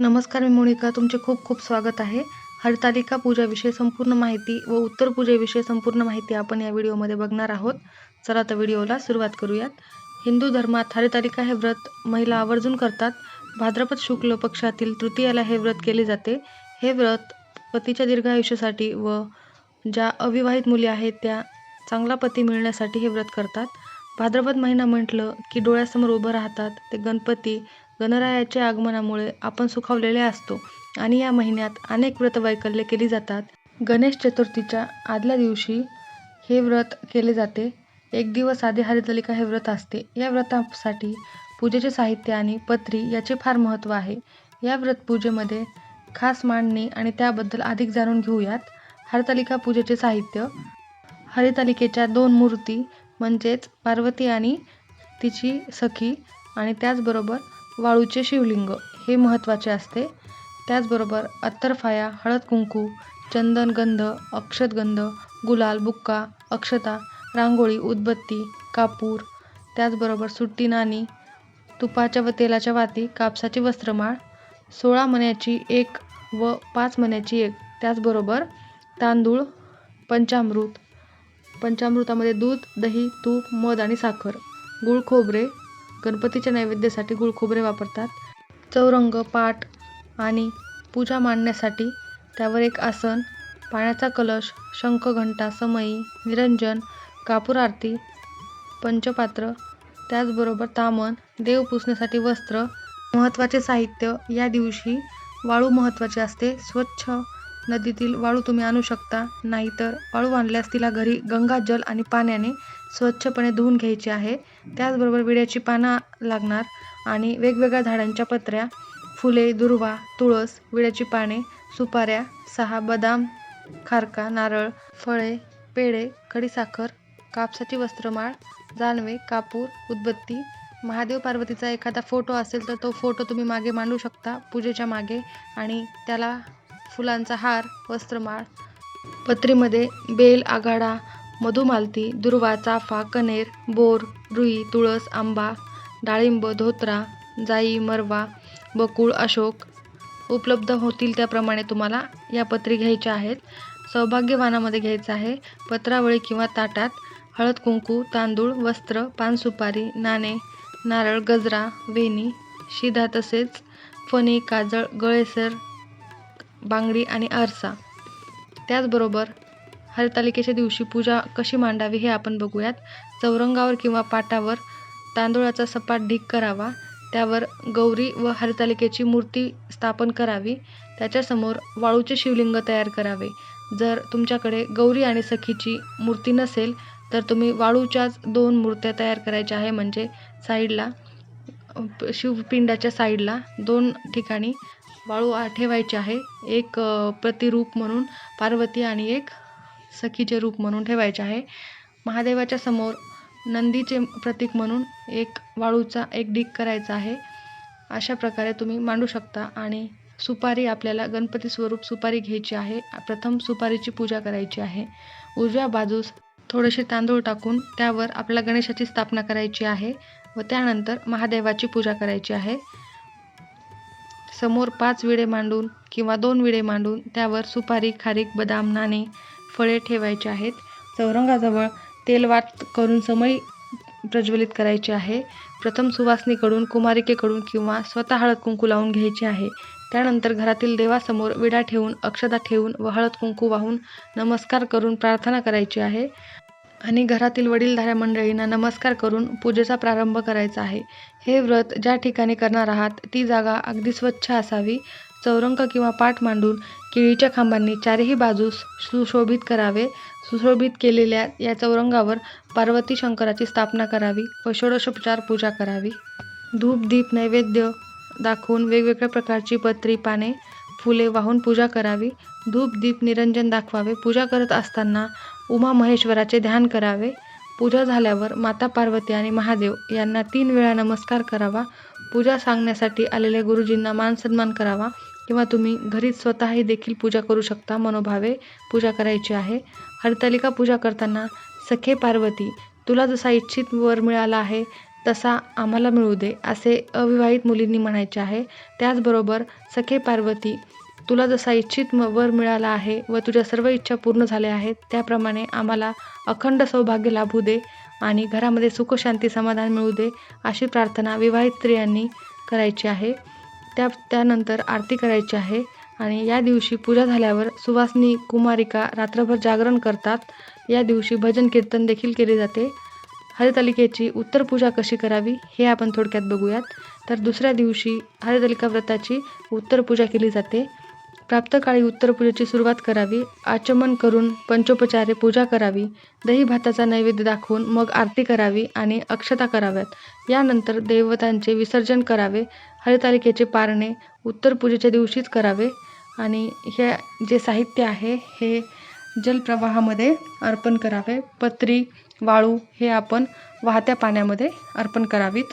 नमस्कार मी मोनिका तुमचे खूप खूप स्वागत आहे. हरतालिका पूजाविषयी संपूर्ण माहिती व उत्तर पूजेविषयी संपूर्ण माहिती आपण या व्हिडिओमध्ये बघणार आहोत. चला तर व्हिडिओला सुरुवात करूयात. हिंदू धर्मात हरतालिका हे व्रत महिला आवर्जून करतात. भाद्रपद शुक्ल पक्षातील तृतीयाला हे व्रत केले जाते. हे व्रत पतीच्या दीर्घायुष्यासाठी व ज्या अविवाहित मुली आहेत त्या चांगला पती मिळण्यासाठी हे व्रत करतात. भाद्रपद महिना म्हटलं की डोळ्यासमोर उभं राहतात ते गणपती गणरायाच्या आगमनामुळे आपण सुखावलेले असतो आणि या महिन्यात अनेक व्रतवैकल्ये केली जातात. गणेश चतुर्थीच्या आदल्या दिवशी हे व्रत केले जाते. एक दिवस आधी हरितालिका हे व्रत असते. या व्रतासाठी पूजेचे साहित्य आणि पत्री याचे फार महत्त्व आहे. या व्रत पूजेमध्ये खास मांडणी आणि त्याबद्दल अधिक जाणून घेऊयात. हरतालिका पूजेचे साहित्य. हरितालिकेच्या दोन मूर्ती म्हणजेच पार्वती आणि तिची सखी आणि त्याचबरोबर वाळूचे शिवलिंग हे महत्त्वाचे असते. त्याचबरोबर अत्तरफाया हळद कुंकू चंदन गंध अक्षतगंध गुलाल बुक्का अक्षता रांगोळी उदबत्ती कापूर त्याचबरोबर सुट्टी नाणी तुपाच्या व तेलाच्या वाती कापसाची वस्त्रमाळ सोळा मण्याची एक व पाच मण्याची एक त्याचबरोबर तांदूळ पंचामृत पंचामृतामध्ये दूध दही तूप मध आणि साखर गुळ खोबरे गणपतीच्या नैवेद्यासाठी गुळ खोबरे वापरतात. चौरंग पाट आणि पूजा मांडण्यासाठी त्यावर एक आसन पाण्याचा कलश शंख घंटा समई निरंजन कापूर आरती पंचपात्र त्याचबरोबर तामण देव पुसण्यासाठी वस्त्र महत्त्वाचे साहित्य या दिवशी वाळू महत्त्वाची असते. स्वच्छ नदीतील वाळू तुम्ही आणू शकता नाहीतर वाळू आणल्यास तिला घरी गंगाजल आणि पाण्याने स्वच्छपणे धुवून घ्यायची आहे. त्याचबरोबर विड्याची पानं लागणार आणि वेगवेगळ्या झाडांच्या पत्र्या फुले दुर्वा तुळस विड्याची पाने सुपाऱ्या सहा बदाम खारका नारळ फळे पेढे खडीसाखर कापसाची वस्त्रमाळ जानवे कापूर उदबत्ती. महादेव पार्वतीचा एखादा फोटो असेल तर तो फोटो तुम्ही मागे मांडू शकता पूजेच्या मागे आणि त्याला फुलांचा हार वस्त्रमाळ. पत्रीमध्ये बेल आघाडा मधुमालती दुर्वा चाफा कनेर बोर रुई तुळस आंबा डाळिंब धोत्रा जाई मरवा बकुळ अशोक उपलब्ध होतील त्याप्रमाणे तुम्हाला या पत्री घ्यायच्या आहेत. सौभाग्यवानामध्ये घ्यायचं आहे पत्रावळी किंवा ताटात हळद कुंकू तांदूळ वस्त्र पानसुपारी नाणे नारळ गजरा वेणी शिधा तसेच फणी काजळ गळेसर बांगडी आणि आरसा. त्याचबरोबर हरतालिकेच्या दिवशी पूजा कशी मांडावी हे आपण बघूयात. चौरंगावर किंवा पाटावर तांदूळाचा सपाट ढीक करावा. त्यावर गौरी व हरतालिकेची मूर्ती स्थापन करावी. त्याच्यासमोर वाळूचे शिवलिंग तयार करावे. जर तुमच्याकडे गौरी आणि सखीची मूर्ती नसेल तर तुम्ही वाळूच्याच दोन मूर्त्या तयार करायच्या आहे म्हणजे साईडला शिवपिंडाच्या साईडला दोन ठिकाणी वाळू ठेवायची आहे. एक प्रतिरूप म्हणून पार्वती आणि एक सखीचे रूप म्हणून ठेवायचे आहे. महादेवाच्या समोर नंदीचे प्रतीक म्हणून एक वाळूचा एक ढीक करायचा आहे. अशा प्रकारे तुम्ही मांडू शकता आणि सुपारी आपल्याला गणपती स्वरूप सुपारी घ्यायची आहे. प्रथम सुपारीची पूजा करायची आहे. उजव्या बाजूस थोडेसे तांदूळ टाकून त्यावर आपल्या गणेशाची स्थापना करायची आहे व त्यानंतर महादेवाची पूजा करायची आहे. समोर पाच विडे मांडून किंवा दोन विडे मांडून त्यावर सुपारी खारीक बदाम नाणे फळे ठेवायचे आहेत. चौरंगाजवळ तेलवात करून समय प्रज्वलित करायची आहे. प्रथम सुवासनीकडून कुमारिकेकडून किंवा स्वतः हळद कुंकू लावून घ्यायची आहे. त्यानंतर घरातील देवासमोर विडा ठेवून अक्षदा ठेवून व हळद कुंकू वाहून नमस्कार करून प्रार्थना करायची आहे. आणि घरातील वडीलधाऱ्या मंडळींना नमस्कार करून पूजेचा प्रारंभ करायचा आहे. हे व्रत ज्या ठिकाणी करणार आहात ती जागा अगदी स्वच्छ असावी. चौरंग किंवा पाठ मांडून केळीच्या खांबांनी चारही बाजूस सुशोभित करावे. सुशोभित केलेल्या या चौरंगावर पार्वती शंकराची स्थापना करावी व षोडशोपचार पूजा करावी. धूप दीप नैवेद्य दाखवून वेगवेगळ्या प्रकारची पत्री पाने फुले वाहून पूजा करावी. धूप दीप निरंजन दाखवावे. पूजा करत असताना उमा महेश्वराचे ध्यान करावे. पूजा झाल्यावर माता पार्वती आणि महादेव यांना तीन वेळा नमस्कार करावा. पूजा सांगण्यासाठी आलेल्या गुरुजींना मानसन्मान करावा. किंवा तुम्ही घरीच स्वतःही देखील पूजा करू शकता मनोभावे पूजा करायची आहे. हरतालिका पूजा करताना सखे पार्वती तुला जसा इच्छित वर मिळाला आहे तसा आम्हाला मिळू दे असे अविवाहित मुलींनी म्हणायचे आहे. त्याचबरोबर सखे पार्वती तुला जसा इच्छित म वर मिळाला आहे व तुझ्या सर्व इच्छा पूर्ण झाल्या आहेत त्याप्रमाणे आम्हाला अखंड सौभाग्य लाभू दे आणि घरामध्ये सुखशांती समाधान मिळू दे अशी प्रार्थना विवाहित स्त्रियांनी करायची आहे. त्या त्यानंतर आरती करायची आहे आणि या दिवशी पूजा झाल्यावर सुवासनी कुमारिका रात्रभर जागरण करतात. या दिवशी भजन कीर्तन देखील केले जाते. हरितालिकेची उत्तर पूजा कशी करावी हे आपण थोडक्यात बघूयात. तर दुसऱ्या दिवशी हरितालिका व्रताची उत्तर पूजा केली जाते. प्राप्तकाळी उत्तर पूजेची सुरुवात करावी. आचमन करून पंचोपचारे पूजा करावी. दही भाताचा नैवेद्य दाखवून मग आरती करावी आणि अक्षता कराव्यात. यानंतर देवतांचे विसर्जन करावे. हरितालिकेचे पारणे उत्तर पूजेच्या दिवशीच करावे. आणि हे जे साहित्य आहे हे जलप्रवाहामध्ये अर्पण करावे. पत्री वाळू हे आपण वाहत्या पाण्यामध्ये अर्पण करावीत.